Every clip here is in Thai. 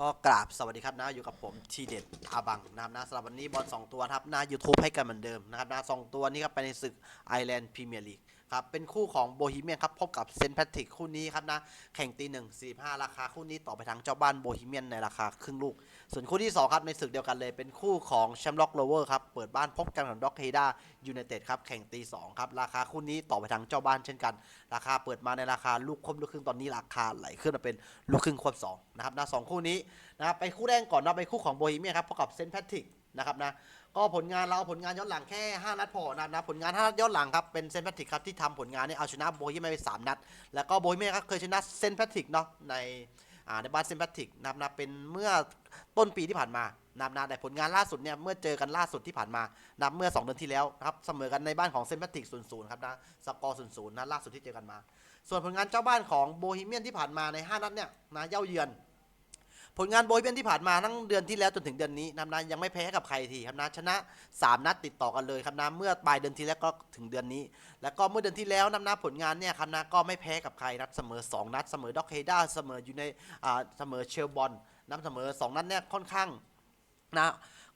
ก็กราบสวัสดีครับนะอยู่กับผมทีเด็ดอาบังนะครับนะสำหรับวันนี้บอล2ตัวครับนะ YouTube ให้กันเหมือนเดิมนะครับนะสองตัวนี้ครับไปในศึกไอแลนด์พรีเมียร์ลีก ครับ เป็นคู่ของโบฮีเมียนครับ พบกับเซนต์แพทริกคู่นี้ครับนะ แข่งตีหนึ่งสี่ห้าราคาคู่นี้ต่อไปทางเจ้าบ้านโบฮีเมียนในราคาครึ่งลูก ส่วนคู่ที่ 2 ครับ ในศึกเดียวกันเลย เป็นคู่ของแชมป์ล็อกโลเวอร์ครับ เปิดบ้านพบกันกับด็อกเฮดายูไนเต็ดครับ แข่งตีสองครับ ราคาคู่นี้ต่อไปทางเจ้าบ้านเช่นกัน ราคาเปิดมาในราคาลูกควบลูกครึ่งตอนนี้ราคาไหลขึ้นมาเป็นลูกครึ่งควบสองนะครับนะสองคู่นี้นะครับไปคู่แรกก่อนนะไปคู่ของโบฮีเมียนครับพบกับเซนต์แพทริกนะครับนะ ก็ผลงานเราผลงานย้อนหลังแค่ 5 นัดพอนับนะผลงาน 5 นัดย้อนหลังครับเป็นเซนแพทริกครับที่ทำผลงานเนี่ยเอาชนะโบฮีเมียนไปสามนัด แล้วก็โบฮีเมียนครับเคยชนะเซนแพทริกเนาะในอ่าในบ้านเซนแพทริกนะครับนะเป็นเมื่อต้นปีที่ผ่านมานะครับนะแต่ผลงานล่าสุดเนี่ยเมื่อเจอกันล่าสุดที่ผ่านมานับเมื่อ 2 เดือนที่แล้วนะครับเสมอกันในบ้านของเซนต์แพทริก0 0ครับนะสกอร์0 0นะล่าสุดที่เจอกันมา ส่วนผลงานเจ้าบ้านของโบฮีเมียนที่ผ่านมาใน 5 นัดเนี่ยนะเย่าเยือน ผลงานโบฮีเมียนที่ผ่านมาทั้งเดือนที่แล้วจนถึงเดือนนี้นะครับนะยังไม่แพ้กับใครทีครับนะชนะ 3 นัดติดต่อกันเลยครับนะเมื่อปลายเดือนที่แล้วก็ถึงเดือนนี้ แล้วก็เมื่อเดือนที่แล้วนะนะผลงานเนี่ยครับนะก็ไม่แพ้กับใครนัดเสมอ 2 นัดเสมอด็อกเฮด้าเสมออยู่ในอ่าเสมอเชลบอลนัดเสมอ 2 นัดเนี่ยค่อนข้างนะ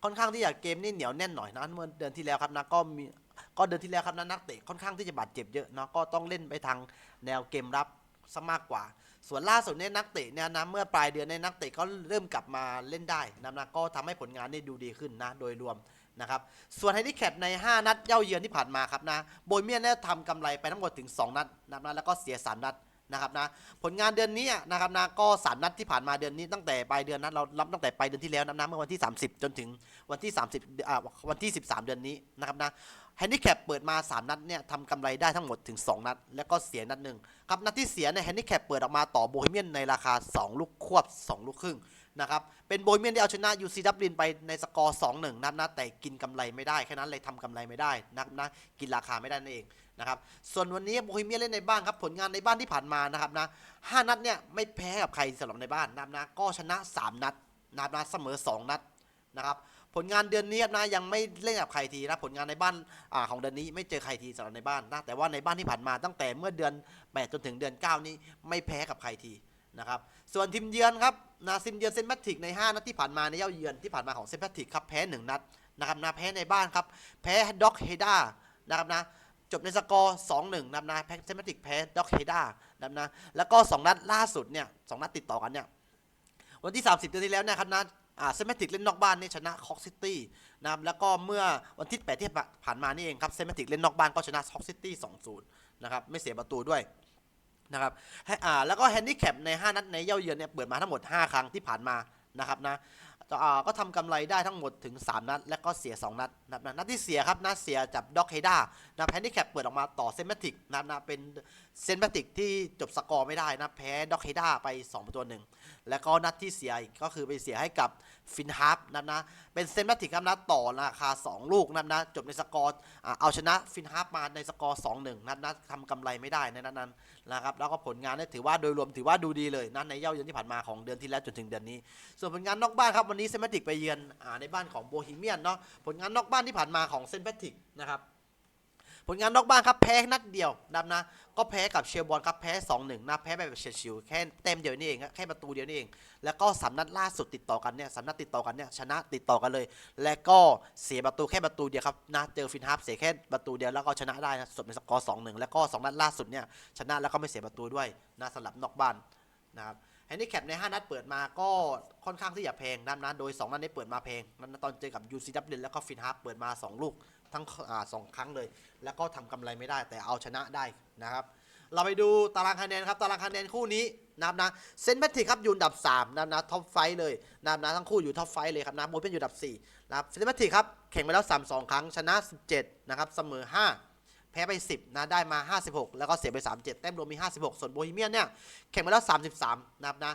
ค่อนข้างที่จะเกมนี่เหนียวแน่นหน่อยนะเมื่อเดือนที่แล้วครับนะก็มีก็เดือนที่แล้วครับนะนักเตะค่อนข้างที่จะบาดเจ็บเยอะเนาะก็ต้องเล่นไปทางแนวเกมรับ ซะมากกว่า ส่วนล่าสุดเนี่ยนักเตะเนี่ยนะเมื่อปลายเดือนเนี่ยนักเตะก็เริ่มกลับมาเล่นได้นะนะก็ทำให้ผลงานได้ดูดีขึ้นนะโดยรวมนะครับส่วนไฮดี้แคปใน 5 นัดเย่าเยือนที่ผ่านมาครับนะโบยเมียนเนี่ทำกำไรไปทั้งหมดถึง 2 นัดนะครับนะแล้วก็เสีย 3 นัด นะครับนะผลงานเดือนนี้นะครับนะก็สามนัดที่ผ่านมาเดือนนี้ตั้งแต่ปลายเดือนนั้นเรารับตั้งแต่ปลายเดือนที่แล้วนะนะเมื่อวันที่ 30 จนถึงวันที่ 30อ่าวันที่ 13 เดือนนี้นะครับนะแฮนดิแคปเปิดมา 3 นัดเนี่ยทำกำไรได้ทั้งหมดถึง 2 นัด แล้วก็เสียนัดหนึ่งครับนัดที่เสียเนี่ยแฮนดิแคปเปิดออกมาต่อโบฮีเมียนในราคา 2 ลูกควบ 2 ลูกครึ่ง นะครับ เป็นโบฮีเมียนที่เอาชนะยูซีดับลินไปในสกอร์ 2-1 นัดนะแต่กินกำไรไม่ได้ แค่นั้นเลยทำกำไรไม่ได้นะครับนะกินราคาไม่ได้นั่นเองนะครับส่วนวันนี้โบฮีเมียนเล่นในบ้านครับผลงานในบ้านที่ผ่านมานะครับนะห้านัดเนี่ยไม่แพ้กับใครสำหรับในบ้านนะครับนะก็ชนะ 3 นัดนะครับนะเสมอ 2 นัดนะครับผลงานเดือนนี้นะยังไม่เล่นกับใครทีนะผลงานในบ้านอของเดือนนี้ไม่เจอใครทีสำหรับในบ้านนะแต่ว่าในบ้านที่ผ่านมาตั้งแต่เมื่อเดือน8จนถึงเดือน 9 นี้ไม่แพ้กับใครที นะครับส่วนทีมเยือนครับนะทีมเยือนเซนแพทริกใน 5 นัดที่ผ่านมาในเย้าเยือนที่ผ่านมาของเซนแพทริกครับแพ้ 1 นัดนะครับนะแพ้ในบ้านครับแพ้ด็อกเฮด้านะครับนะจบในสกอร์ 2-1นะครับนะแพ้เซนแพทริกแพ้ด็อกเฮด้านะครับนะแล้วก็ 2 นัดล่าสุดเนี่ยสองนัดติดต่อกันเนี่ยวันที่ 30 เดือนที่แล้วเนะครับนะอ่าเซมติกเล่นนอกบ้านนี่ชนะคอกซิตี้นะครับแล้วก็เมื่อวันที่ 8 ที่ผ่านมานี่เองครับเซมติกเล่นนอกบ้านก็ชนะคอกซิตี้2-0นะครับไม่เสียประตูด้วย นะครับอ่าแล้วก็แฮนดิแคปใน 5 นัดในเย้าเยือนเนี่ยเปิดมาทั้งหมด 5 ครั้งที่ผ่านมานะครับนะก็ทำกำไรได้ทั้งหมดถึง 3 นัด และก็เสีย 2 นัดนะครับนะนัดที่เสียครับนัดเสียจับด็อกเฮด้านะแฮนดิแคปเปิดออกมาต่อเซมติกนะนะเป็นเซนแมติกที่จบสกอร์ไม่ได้นะแพ้ด็อกเฮด้าไป2ประตูหนึ่งแล้วก็นัดที่เสียอีกก็คือไปเสียให้กับ ฟินฮาร์ปนะนะ เป็นเซนแมติกครับนะต่อราคา 2 ลูกนะนะจบในสกอร์เอาชนะฟินฮาร์ปมาในสกอร์ 2-1นะนะทำกำไรไม่ได้ในนัดนั้นนะครับแล้วก็ผลงานเนี่ยถือว่าโดยรวมถือว่าดูดีเลยนะในเย้าเยือนที่ผ่านมาของเดือนที่แล้วจนถึงเดือนนี้ ส่วนผลงานนอกบ้านครับวันนี้เซนแมติกไปเยือนอในบ้านของโบฮีเมียนเนาะผลงานนอกบ้านที่ผ่านมาของเซนแพทิกนะครับ ผลงานนอกบ้านครับแพ้นัดเดียวนะครับนะ ก็แพ้กับเชียร์บอลครับแพ้2-1นะแพ้แบบเฉียดฉิวแค่เต็มเดียวนี่เองครับแค่ประตูเดียวนี่เอง แล้วก็สามนัดล่าสุดติดต่อกันเนี่ยสามนัดติดต่อกันเนี่ยชนะติดต่อกันเลย และก็เสียประตูแค่ประตูเดียวครับนะเจอฟินฮาร์ปเสียแค่ประตูเดียวแล้วก็ชนะได้นะสดเป็นสกอร์2-1แล้วก็สองนัดล่าสุดเนี่ยชนะแล้วก็ไม่เสียประตูด้วยนะสำหรับนอกบ้านนะครับแฮนดิแคปใน 5 นัดเปิดมาก็ค่อนข้างที่จะแพงนะนะโดย 2 นัดนี้เปิดมาแพงนั้นตอนเจอกับยูซีดับเบิลแล้วก็ฟินฮาร์ปเปิดมา 2 ลูก ทั้งอ่าสองครั้งเลย แล้วก็ทำกำไรไม่ได้แต่เอาชนะได้นะครับ เราไปดูตารางคะแนนครับตารางคะแนนคู่นี้นะครับนะเซนต์แพทริกครับอยู่อันดับ3นะครับนะท็อปไฟว์เลยนะครับนะทั้งคู่อยู่ท็อปไฟว์เลยครับนะโมเป็นอยู่อันดับ4นะครับเซนต์แพทริกครับแข่งไปแล้ว 3 2 ครั้งชนะ 17 นะครับ เสมอ 5 แพ้ไป 10 นะ ได้มา 56 แล้วก็เสียไป 37 แต้มรวมมี 56 ส่วนโบฮีเมียนเนี่ย แข่งไปแล้ว 33 นะครับนะ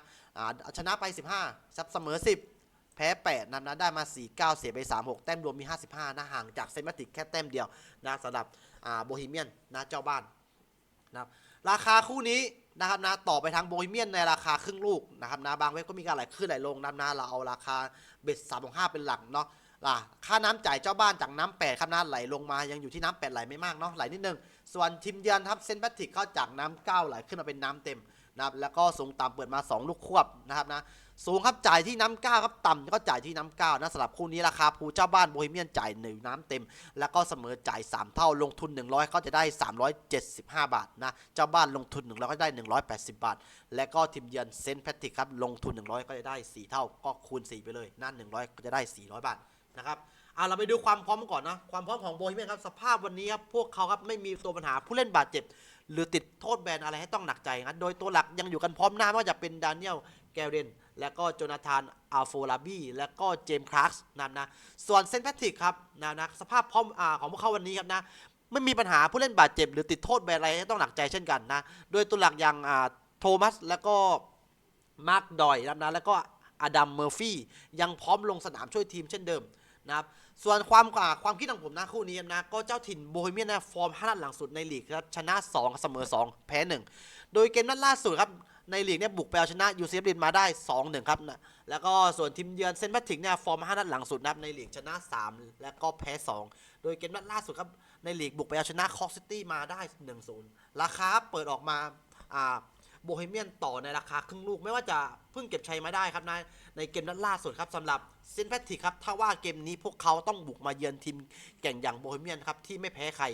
ชนะไป 15ซับเสมอ 10 แพ้ 8นะครับนะได้มา 49 เสียไป 36 แต้มรวมมี 55 นะห่างจากเซนต์แพทริกแค่แต้มเดียวนะสำหรับโบฮีเมียนนะเจ้าบ้านนะครับราคาคู่นี้นะครับนะต่อไปทางโบฮีเมียนในราคาครึ่งลูกนะครับนะบางเว็บก็มีการไหลขึ้นไหลลงนะนะเราเอาราคาเบ็ดสามของห้าเป็นหลักเนาะล่ะค่าน้ำจ่ายเจ้าบ้านจากน้ำแปดครับนะไหลลงมายังอยู่ที่น้ำแปดไหลไม่มากเนาะไหลนิดนึงส่วนทีมเยือนครับเซนต์แพทริกก็จากน้ำเก้าไหลขึ้นมาเป็นน้ำเต็มนะครับแล้วก็สูงต่ำเปิดมา 2 ลูกควบนะครับนะ สูงครับจ่ายที่น้ำเก้าครับต่ำก็จ่ายที่น้ำเก้านะสำหรับคู่นี้ราคาภูเจ้าบ้านโบฮีเมียนจ่ายหนึ่งน้ำเต็ม แล้วก็เสมอจ่าย 3 เท่าลงทุน 100 ก็จะได้ 375 บาทนะเจ้าบ้านลงทุน 100 ก็ได้ 180 บาท และก็ทีมเยือนเซนต์แพทริกครับลงทุน 100 ก็จะได้ 4 เท่าก็คูณ 4 ไปเลยนั่น100 ก็จะได้ 400 บาทนะครับอะเราไปดูความพร้อมก่อนนะความพร้อมของโบฮีเมียนครับสภาพวันนี้ครับพวกเขาครับไม่มีตัวปัญหาผู้เล่นบาดเจ็บ หรือติดโทษแบนอะไรให้ต้องหนักใจนะโดยตัวหลักยังอยู่กันพร้อมหน้าไม่ว่าจะเป็นดานิเอล แกเรนและก็โจนาธานอัลโฟลาบีและก็เจมส์คลาร์กนะนะ ส่วนเซนต์แพทริกครับนะนะสภาพพร้อมอของพวกเขาวันนี้ครับนะไม่มีปัญหาผู้เล่นบาดเจ็บหรือติดโทษแบนอะไรให้ต้องหนักใจเช่นกันนะ โดยตัวหลักอย่างอ่าโทมัสแล้วก็มาร์คดอยนะนะแล้วก็อดัมเมอร์ฟี่ยังพร้อมลงสนามช่วยทีมเช่นเดิมนะครับส่วนความอ่าความคิดของผมนะคู่นี้นะก็เจ้าถิ่นโบฮีเมียนนะฟอร์ม5นัดหลังสุดในลีกครับชนะ 2 เสมอ 2 แพ้ 1 โดยเกมนัดล่าสุดครับ ในลีกเนี่ยบุกไปเอาชนะยูซีเอฟลินมาได้ 2-1 ครับนะแล้วก็ส่วนทีมเยือนเซนต์แพทริกเนี่ยฟอร์ม5นัดหลังสุดนะครับในลีกชนะ 3 แล้วก็แพ้ 2 โดยเกมนัดล่าสุดครับในลีกบุกไปเอาชนะคอกซิตี้มาได้ 1-0 ราคาเปิดออกมาอ่าโบฮีเมียนต่อในราคาครึ่งลูก ไม่ว่าจะเพิ่งเก็บชัยมาได้ครับในในเกมนัดล่าสุดครับสำหรับเซนต์แพทริกครับ ถ้าว่าเกมนี้พวกเขาต้องบุกมาเยือนทีมแก่งอย่างโบฮีเมียนครับที่ไม่แพ้ใคร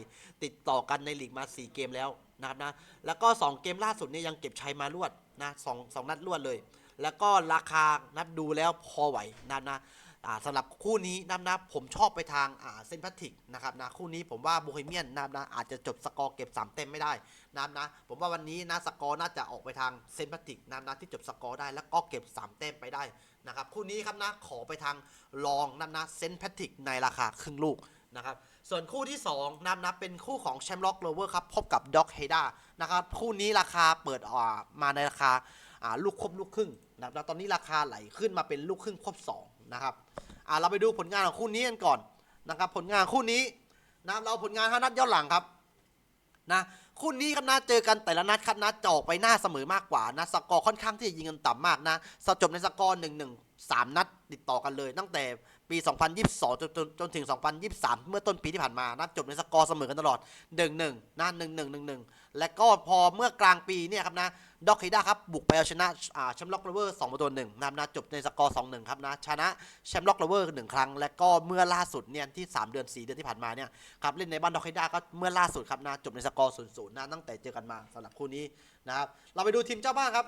ติดต่อกันในลีกมา 4 เกมแล้ว นะครับนะแล้วก็ 2 เกมล่าสุดเนี่ยยังเก็บชัยมารวดนะสองสองนัดรวดเลย แล้วก็ราคานับดูแล้วพอไหวนะครับนะสำหรับคู่นี้นะครับนะผมชอบไปทางอ่าเซนต์แพทริกนะครับนะคู่นี้ผมว่าโบฮีเมียนนะครับนะอาจจะจบสกอร์เก็บ 3 เต็มไม่ได้นะครับนะผมว่าวันนี้นะสกอร์น่าจะออกไปทางเซนต์แพทริกนะครับนะที่จบสกอร์ได้แล้วก็เก็บ 3 เต็มไปได้นะครับคู่นี้ครับนะขอไปทางรองนะครับนะเซนต์แพทริกในราคาครึ่งลูกนะครับ ส่วนคู่ที่ 2นะครับนะเป็นคู่ของแชมป์ล็อกโรเวอร์ครับ พบกับด็อกเฮด้านะครับ คู่นี้ราคาเปิดอ่ามาในราคาลูกครบลูกครึ่งนะครับแล้วตอนนี้ราคาไหลขึ้นมาเป็นลูกครึ่งครบ2นะครับเราไปดูผลงานของคู่นี้กันก่อนนะครับผลงานคู่นี้นับเราผลงานห้านัดย้อนหลังครับนะคู่นี้ครับนะเจอกันแต่ละนัดครับนะจะออกไปหน้าเสมอมากกว่านะสกอร์ค่อนข้างที่จะยิงกันต่ำมากนะสจบในสกอร์1 1 3นัดติดต่อกันเลย ตั้งแต่ ปี 2022 จนจนจนถึง 2023 เมื่อต้นปีที่ผ่านมานะจบในสกอร์เสมอกันตลอด 1-1 นะ 1-1 1-1 และก็พอเมื่อกลางปีเนี่ยครับนะด็อกเฮด้าครับบุกไปเอาชนะแชมป์ล็อกเลเวอร์2ประตูหนึ่งนะครับนะจบในสกอร์ 2-1 ครับนะชนะแชมป์ล็อกเลเวอร์หนึ่งครั้ง และก็เมื่อล่าสุดเนี่ยที่ 3 เดือน 4 เดือนที่ผ่านมาเนี่ยครับเล่นในบ้านด็อกเฮด้าก็เมื่อล่าสุดครับนะจบในสกอร์ 0-0 นะตั้งแต่เจอกันมาสำหรับคู่นี้นะครับเราไปดูทีมเจ้าบ้านครับ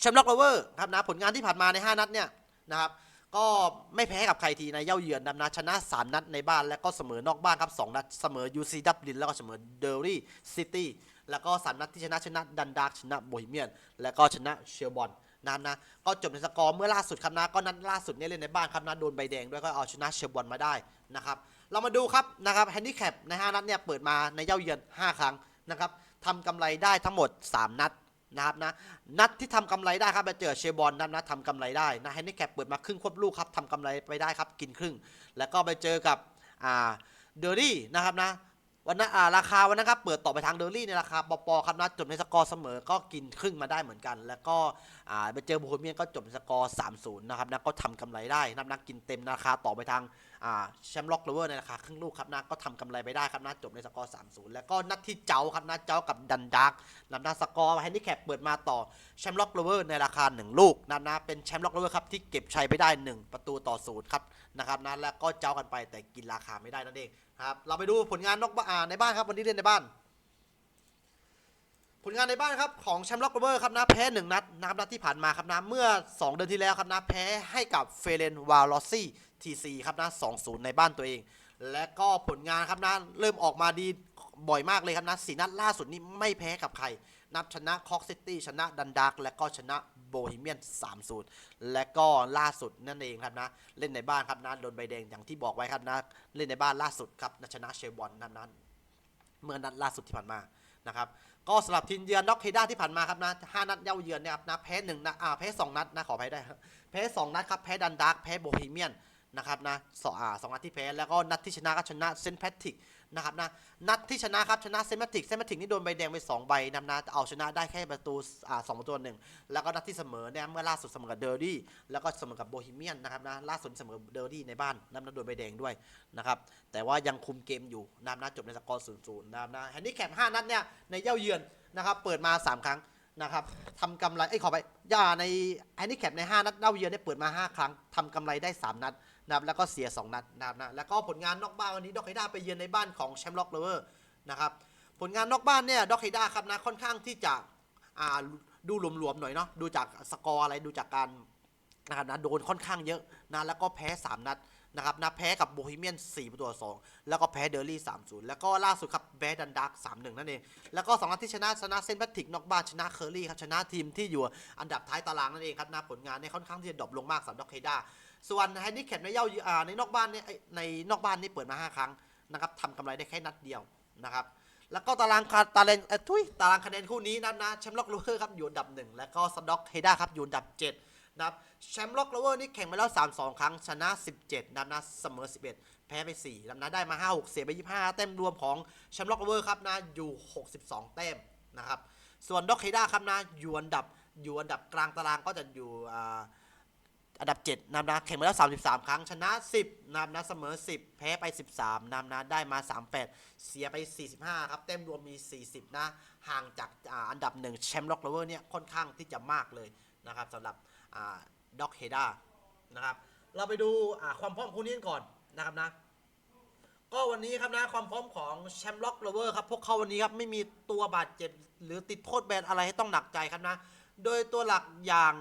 แชมป์ล็อกเลเวอร์ครับนะผลงานที่ผ่านมาใน 5 นัดเนี่ยนะครับ ก็ไม่แพ้กับใครทีในเย่าเยือนนะนะชนะ 3 นัดในบ้านและก็เสมอนอกบ้านครับ 2 นัดเสมอ UC ดับลินแล้วก็เสมอเดอรี่ซิตี้แล้วก็สามนัดที่ชนะชนะดันดาร์กชนะโบฮีเมียน และก็ชนะเชลบอนนะนะก็จบในสกอร์เมื่อล่าสุดครับนะก็นัดล่าสุดเนี่ยเล่นในบ้านครับนะโดนใบแดงด้วยก็เอาชนะเชลบอนมาได้นะครับเรามาดูครับนะครับแฮนดิแคปใน 5 นัดเนี่ยเปิดมาในเย่าเยือน 5 ครั้งนะครับทำกำไรได้ทั้งหมด 3 นัด นะครับนะนัดที่ทำกำไรได้ครับไปเจอเชบอลนัดนะทำกำไรได้นะแฮนดิแคปเปิดมาครึ่งควบลูกครับทำกำไรไปได้ครับกินครึ่ง แล้วก็ไปเจอกับอ่าเดอรี่นะครับนะวันนั้นราคาวันนั้นครับเปิดต่อไปทางเดอรี่ในราคาปอปอครับนะจบในสกอร์เสมอก็กินครึ่งมาได้เหมือนกัน แล้วก็ อ่าไปเจอโบฮีเมียนก็จบสกอร์ 3-0 นะครับนะก็ทำกำไรได้นับนะกินเต็มราคาต่อไปทางอ่าแชมป์ล็อกเลเวอร์ในราคาครึ่งลูกครับนะก็ทำกำไรไปได้ครับนะจบในสกอร์ 3-0 แล้วก็นัดที่เจ้าครับนะเจ้ากับดันดาร์กนำหน้าสกอร์แฮนดิแคปเปิดมาต่อแชมป์ล็อกเลเวอร์ในราคา 1 ลูกนะนะเป็นแชมป์ล็อกเลเวอร์ครับที่เก็บชัยไปได้ 1 ประตูต่อศูนย์ครับนะครับนะแล้วก็เจ้ากันไปแต่กินราคาไม่ได้นั่นเองครับเราไปดูผลงานนอกบ้านอ่าในบ้านครับวันนี้เล่นในบ้าน ผลงานในบ้านครับของแชมป์ล็อกเวอร์ครับนะแพ้หนึ่งนัดนะครับนัดที่ผ่านมาครับนะเมื่อ 2 เดือนที่แล้วครับนะแพ้ให้กับเฟเรนวาลอซี่ทีซีครับนะ2-0ในบ้านตัวเอง และก็ผลงานครับนะเริ่มออกมาดีบ่อยมากเลยครับนะสีนัดล่าสุดนี้ไม่แพ้กับใคร นับชนะคอกซิตี้ชนะดันดาร์กและก็ชนะโบฮีเมียน3-0 และก็ล่าสุดนั่นเองครับนะ เล่นในบ้านครับนะโดนใบแดงอย่างที่บอกไว้ครับนะ เล่นในบ้านล่าสุดครับนะชนะเชลบอนนั้นนั้นเมื่อนัดล่าสุดที่ผ่านมา นะครับก็สำหรับทีมเยือนด็อกเฮด้าที่ผ่านมาครับนะห้านัดเย้าเยือนนะครับนะแพ้หนึ่งนะอ่าแพ้สองนัดนะขอไปได้แพ้สองนัดครับแพ้ดันดาร์กแพ้โบฮีเมียนนะครับนะสองอ่าสองนัดที่แพ้แล้วก็นัดที่ชนะก็ชนะเซนต์แพทริก นะครับนะนัดที่ชนะครับชนะเซนต์แพทริกเซนต์แพทริกนี่โดนใบแดงไปสองใบนำนะเอาชนะได้แค่ประตูอ่าสองประตูหนึ่งแล้วก็นัดที่เสมอเนี่ยเมื่อล่าสุดเสมอกับเดอร์ดี้แล้วก็เสมอกับโบฮีเมียนนะครับนะล่าสุดเสมอเดอร์ดี้ในบ้านนำนะโดนใบแดงด้วยนะครับแต่ว่ายังคุมเกมอยู่นำนะจบในสกอร์ศูนย์ศูนย์นะครับนะแฮนดิแคปห้านัดเนี่ยในเย้าเยือนนะครับเปิดมา 3 ครั้งนะครับทำกำไรเอ้ขอไปย่าในแฮนดิแคปใน 5 นัดเน่าเยือนได้เปิดมา 5 ครั้งทำกำไรได้ 3 นัด นะครับแล้วก็เสีย 2 นัดนะครับนะแล้วก็ผลงานนอกบ้านวันนี้ด็อกไฮด้าไปเยือนในบ้านของแชมป์ล็อกเลเวอร์นะครับผลงานนอกบ้านเนี่ยด็อกไฮด้าครับนะค่อนข้างที่จะอ่าดูหลวมๆหน่อยเนาะดูจากสกอร์อะไรดูจากการนะครับนะโดนค่อนข้างเยอะนะแล้วก็แพ้ 3 นัดนะครับนะแพ้กับโบฮีเมียน4ประตูต่อสองแล้วก็แพ้เดอร์ลี่3-0 แล้วก็ล่าสุดครับแพ้ดันดัก3-1 นั่นเอง แล้วก็สองนัดที่ชนะชนะเซนแพทริกนอกบ้านชนะเคอร์รี่ครับชนะทีมที่อยู่อันดับท้ายตารางนั่นเองครับนะผลงานเนี่ยค่อนข้างที่จะดรอปลงมากสำหรับด็อกเฮด้า ส่วนแฮนดิแคปในเย้าอ่าในนอกบ้านเนี่ยในนอกบ้านนี่เปิดมา 5 ครั้งนะครับทำกำไรได้แค่นัดเดียวนะครับแล้วก็ตารางคาตารางเอ้ทุยตารางคะแนนคู่นี้นะนะแชมป์ล็อกโลเวอร์ครับอยู่อันดับหนึ่งแล้วก็สด็อกเฮด้าครับอยู่อันดับเจ็ดนะครับแชมป์ล็อกโลเวอร์นี่แข่งมาแล้ว 3-2 ครั้งชนะ 17นัดนะเสมอ 11 แพ้ไป4นัดนะได้มา 5 6 เสียไป 25 แต้มรวมของแชมป์ล็อกโลเวอร์ครับนะอยู่ 62 แต้มนะครับส่วนด็อกเฮด้าครับนะอยู่อันดับอยู่อันดับกลางตารางก็จะอยู่อ่า อันดับ 7นำนะแข่งมาแล้ว 33 ครั้ง ชนะ 10นำนะเสมอ 10 แพ้ไป 13นำนะได้มา 38 เสียไป 45 ครับแต้มรวมมี 40 นะ ห่างจากอันดับหนึ่งแชมป์ล็อกเลเวอร์เนี่ยค่อนข้างที่จะมากเลยนะครับสำหรับด็อกเฮด้านะครับ เราไปดูความพร้อมคู่นี้กันก่อนนะครับนะ ก็วันนี้ครับนะความพร้อมของแชมป์ล็อกโลเวอร์ครับพวกเขาวันนี้ครับไม่มีตัวบาดเจ็บหรือติดโทษแบนอะไรให้ต้องหนักใจครับนะ โดยตัวหลักอย่าง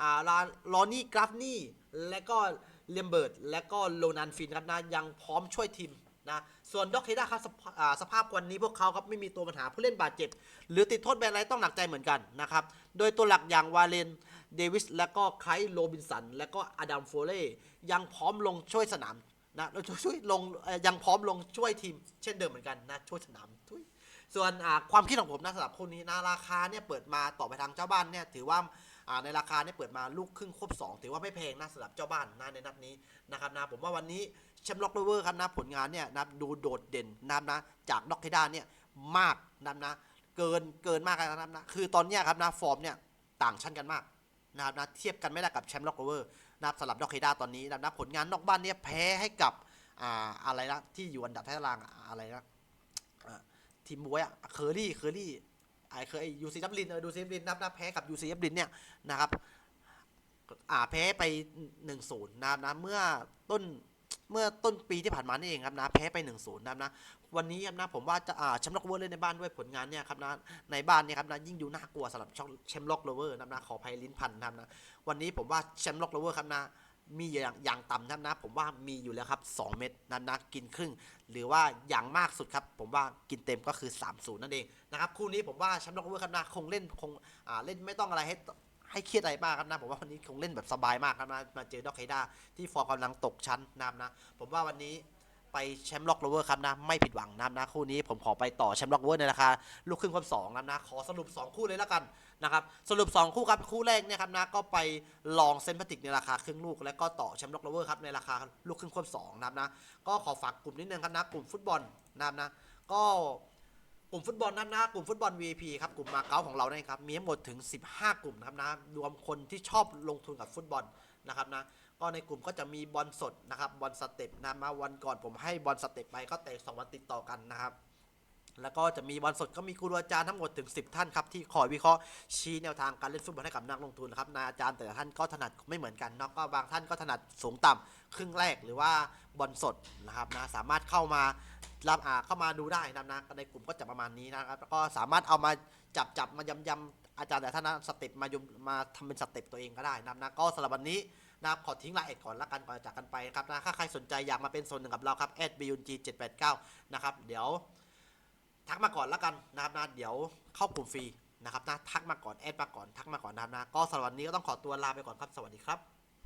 อ่าลาลอนี่กราฟนี่ และก็เลมเบิร์ดและก็โลนันฟินครับนะยังพร้อมช่วยทีมนะส่วนด็อกเฮด้าครับสภาสภาพวันนี้พวกเขาครับไม่มีตัวปัญหาผู้เล่นบาดเจ็บ หรือติดโทษแบนอะไรต้องหนักใจเหมือนกันนะครับ โดยตัวหลักอย่างวาเลนเดวิสและก็ไคลโรบินสัน และก็อดัมโฟเล่ยังพร้อมลงช่วยสนามนะช่วยลงยังพร้อมลงช่วยทีม เช่นเดิมเหมือนกันนะช่วยสนามทุยส่วนความคิดของผมนะสำหรับคู่นี้นะราคาเนี่ยเปิดมาต่อไปทางเจ้าบ้านเนี่ยถือว่า ในราคาเนี่ยเปิดมาลูกครึ่งครบ2ถือว่าไม่แพงนะสำหรับเจ้าบ้านนะในนัดนี้นะครับนะผมว่าวันนี้แชมป์ล็อกโรเวอร์ครับนะผลงานเนี่ยนะดูโดดเด่นนับนะจากด็อกเทด้าเนี่ยมากนับนะเกินเกินมากนะครับนะคือตอนเนี้ยครับนะฟอร์มเนี่ยต่างชั้นกันมากนะครับนะเทียบกันไม่ได้กับแชมป์ล็อกโรเวอร์นะครับสำหรับด็อกเฮด้าตอนนี้นับนะผลงานนอกบ้านเนี่ยแพ้ให้กับอ่าอะไรนะที่อยู่อันดับท้ายตารางอะไรนะทีมบวยอะเคอรี่เคอรี่ ไอเคยยูซีดับลินเออดูซีดับลินนับนะแพ้กับยูซีดับลินเนี่ยนะครับอ่าแพ้ไป1นศูนย์นะครับนะเมื่อต้นเมื่อต้นปีที่ผ่านมานี่เองครับนะแพ้ไป1นศูนย์นะครับนะวันนี้ครับนะผมว่าจะอ่าแชมป์ล็อกเวอร์เล่นในบ้านด้วยผลงานเนี่ยครับนะในบ้านเนี่ยครับนะยิ่งดูน่ากลัวสำหรับแชมป์ล็อกโรเวอร์นะครับนะขอภัยลิ้นพันนะครับนะวันนี้ผมว่าแชมป์ล็อกโลเวอร์ครับนะมีอย่างอย่างต่ำนะครับนะผมว่ามีอยู่แล้วครับ 2 เม็ดนะนะกินครึ่ง หรือว่าอย่างมากสุดครับ ผมว่ากินเต็มก็คือ 3 0 นั่นเองนะครับคู่นี้ผมว่าแชมป์ล็อกโลเวอร์ครับนะคงเล่นคงอ่าเล่นไม่ต้องอะไรให้ให้เครียดอะไรมากครับนะผมว่าวันนี้คงเล่นแบบสบายมากครับนะมาเจอด็อกไฮด้าที่ฟอร์มกำลังตกชั้นนะครับนะผมว่าวันนี้ ไปแชมป์ล็อกโลเวอร์ครับนะ ไม่ผิดหวังนะครับนะคู่นี้ผมขอไปต่อแชมป์ล็อกโลเวอร์ในราคาลูกครึ่งความสองนะครับนะขอสรุป 2 คู่เลยแล้วกันนะครับสรุป 2 คู่ครับคู่แรกเนี่ยครับนะก็ไปลองเซนพาติกในราคาครึ่งลูก แล้วก็ต่อแชมป์ล็อกโลเวอร์ครับในราคาลูกครึ่งควบสองนะครับนะก็ขอฝากกลุ่มนิดนึงครับนะกลุ่มฟุตบอลนะครับนะก็กลุ่มฟุตบอลนั้นนะกลุ่มฟุตบอล VIP ครับกลุ่มมาเก๊าของเราเนี่ยครับมีทั้งหมดถึง 15 กลุ่มนะครับนะรวมคนที่ชอบลงทุนกับฟุตบอลนะครับนะ ก็ในกลุ่มก็จะมีบอลสดนะครับบอลสเต็ปนะมาวันก่อนผมให้บอลสเต็ปไปก็เตะสองวันติดต่อกันนะครับแล้วก็จะมีบอลสดก็มีครูอาจารย์ทั้งหมดถึง 10 ท่านครับที่คอยวิเคราะห์ชี้แนวทางการเล่นฟุตบอลให้กับนักลงทุนนะครับนายอาจารย์แต่ละท่านก็ถนัดไม่เหมือนกันเนาะก็บางท่านก็ถนัดสูงต่ำครึ่งแรกหรือว่าบอลสดนะครับนะสามารถเข้ามารับอ่าเข้ามาดูได้นะนะในกลุ่มก็จะประมาณนี้นะครับก็สามารถเอามาจับจับมายำยำอาจารย์แต่ท่านนะสเต็ปมายมมาทำเป็นสเต็ปตัวเองก็ได้นะนะก็สำหรับวันนี้ นะครับขอทิ้งรายละเอียดก่อนละกันก่อนจากกันไปครับนะถ้าใครสนใจอยากมาเป็นส่วนหนึ่งกับเราครับ b u n g 7 8 9นะครับเดี๋ยวทักมาก่อนละกันนะครับนะเดี๋ยวเข้ากลุ่มฟรีนะครับนะทักมาก่อนแอดมาก่อนทักมาก่อนนะครับนะก็สำหรับวันนี้ก็ต้องขอตัวลาไปก่อนครับสวัสดีครับ